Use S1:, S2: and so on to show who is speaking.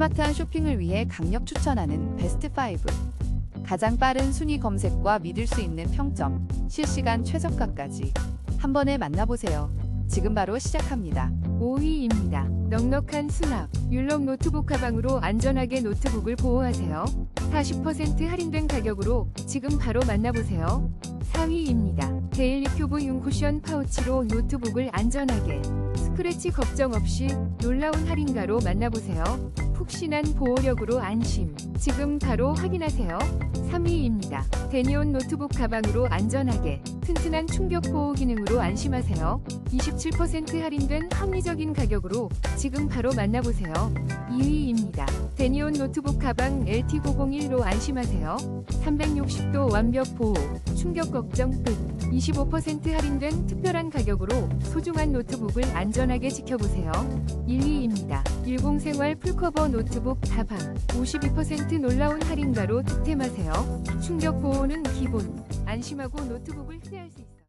S1: 스마트한 쇼핑을 위해 강력 추천하는 베스트 5. 가장 빠른 순위 검색과 믿을 수 있는 평점, 실시간 최저가까지 한 번에 만나보세요. 지금 바로 시작합니다.
S2: 5위입니다. 넉넉한 수납, 율록 노트북 가방으로 안전하게 노트북을 보호하세요. 40% 할인된 가격으로 지금 바로 만나보세요. 4위입니다. 데일리 큐브 융 쿠션 파우치로 노트북을 안전하게 스크래치 걱정 없이 놀라운 할인가로 만나보세요. 푹신한 보호력으로 안심. 지금 바로 확인하세요. 3위입니다. 데니온 노트북 가방으로 안전하게 튼튼한 충격 보호 기능으로 안심하세요. 27% 할인된 합리적인 가격으로 지금 바로 만나보세요. 2위입니다. 데니온 노트북 가방 LT901로 안심하세요. 360도 완벽 보호, 충격 걱정 끝. 25% 할인된 특별한 가격으로 소중한 노트북을 안전하게 지켜보세요. 1위입니다. 10생활 풀커버 노트북 다방 52% 놀라운 할인가로 득템하세요. 충격 보호는 기본. 안심하고 노트북을 휴대할 수 있어요.